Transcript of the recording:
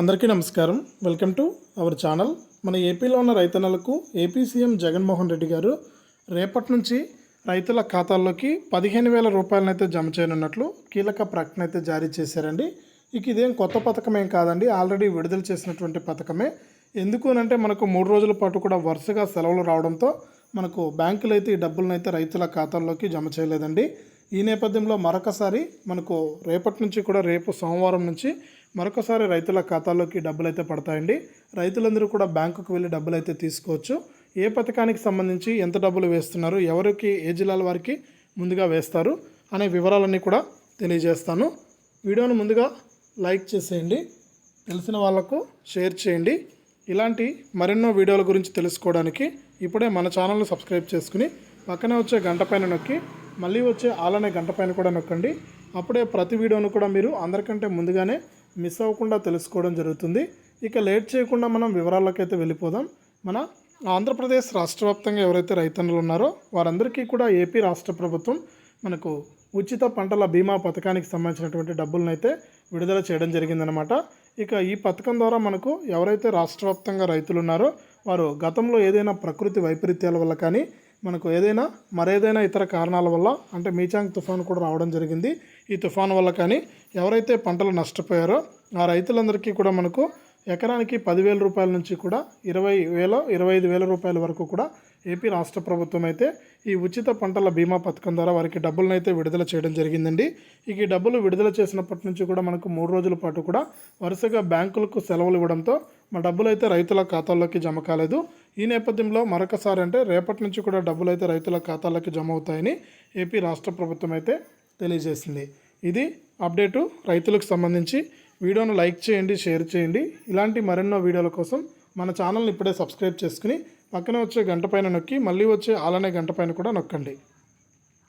అందరికీ నమస్కారం. Welcome to our channel. మన ఏపీలో ఉన్న రైతన్నలకు ఏపీ సీఎం జగన్మోహన్ రెడ్డి గారు రేపటి నుంచి రైతుల ఖాతాల్లోకి పదిహేను వేల రూపాయలనైతే జమ చేయనున్నట్లు కీలక ప్రకటన అయితే జారీ చేశారండి. ఇక ఇదేం కొత్త పథకం ఏం కాదండి. ఆల్రెడీ విడుదల చేసినటువంటి పథకమే. ఎందుకు అంటే మనకు మూడు రోజుల పాటు కూడా వరుసగా సెలవులు రావడంతో మనకు బ్యాంకులు అయితే ఈ డబ్బులను అయితే రైతుల ఖాతాల్లోకి జమ చేయలేదండి. ఈ నేపథ్యంలో మరొకసారి మనకు రేపటి నుంచి కూడా రేపు సోమవారం నుంచి మరొకసారి రైతుల ఖాతాలోకి డబ్బులు అయితే పడతాయండి. రైతులందరూ కూడా బ్యాంకుకు వెళ్ళి డబ్బులు అయితే తీసుకోవచ్చు. ఏ పథకానికి సంబంధించి ఎంత డబ్బులు వేస్తున్నారు ఎవరికి ఏ జిల్లాల వారికి ముందుగా వేస్తారు అనే వివరాలన్నీ కూడా తెలియజేస్తాను. వీడియోను ముందుగా లైక్ చేసేయండి. తెలిసిన వాళ్ళకు షేర్ చేయండి. ఇలాంటి మరెన్నో వీడియోల గురించి తెలుసుకోవడానికి ఇప్పుడే మన ఛానల్ను సబ్స్క్రైబ్ చేసుకుని పక్కనే వచ్చే గంట పైన నొక్కి మళ్ళీ వచ్చే ఆలనే గంట పైన కూడా నొక్కండి. అప్పుడే ప్రతి వీడియోను కూడా మీరు అందరికంటే ముందుగానే మిస్ అవ్వకుండా తెలుసుకోవడం జరుగుతుంది. ఇక లేట్ చేయకుండా మనం వివరాల్లోకి వెళ్ళిపోదాం. మన ఆంధ్రప్రదేశ్ రాష్ట్ర వ్యాప్తంగా ఎవరైతే రైతన్నులు ఉన్నారో వారందరికీ కూడా ఏపీ రాష్ట్ర ప్రభుత్వం మనకు ఉచిత పంటల బీమా పథకానికి సంబంధించినటువంటి డబ్బులను అయితే విడుదల చేయడం జరిగిందనమాట ఇక ఈ పథకం ద్వారా మనకు ఎవరైతే రాష్ట్ర వ్యాప్తంగా రైతులు ఉన్నారో వారు గతంలో ఏదైనా ప్రకృతి వైపరీత్యాల వల్ల కానీ మనకు ఏదైనా మరేదైనా ఇతర కారణాల వల్ల అంటే మీచాంగ్ తుఫాన్ కూడా రావడం జరిగింది. ఈ తుఫాన్ వల్ల కానీ ఎవరైతే పంటలు నష్టపోయారో ఆ రైతులందరికీ కూడా మనకు ఎకరానికి పదివేల రూపాయల నుంచి కూడా ఇరవై వేల ఇరవై ఐదు వేల రూపాయల వరకు కూడా ఏపీ రాష్ట్ర ప్రభుత్వం అయితే ఈ ఉచిత పంటల బీమా పథకం ద్వారా వారికి డబ్బులను అయితే విడుదల చేయడం జరిగిందండి. ఇక ఈ డబ్బులు విడుదల చేసినప్పటి నుంచి కూడా మనకు మూడు రోజుల పాటు కూడా వరుసగా బ్యాంకులకు సెలవులు ఇవ్వడంతో మా డబ్బులు అయితే రైతుల ఖాతాల్లోకి జమ కాలేదు. ఈ నేపథ్యంలో మరొకసారి అంటే రేపటి నుంచి కూడా డబ్బులు అయితే రైతుల ఖాతాలకి జమ అవుతాయని ఏపీ రాష్ట్ర ప్రభుత్వం అయితే తెలియజేసింది. ఇది అప్డేటు రైతులకు సంబంధించి. వీడియోను లైక్ చేయండి షేర్ చేయండి. ఇలాంటి మరెన్నో వీడియోల కోసం మన ఛానల్ని ఇప్పుడే సబ్స్క్రైబ్ చేసుకుని పక్కన వచ్చే గంట పైన నొక్కి మళ్ళీ వచ్చే ఆలనే గంట పైన కూడా నొక్కండి.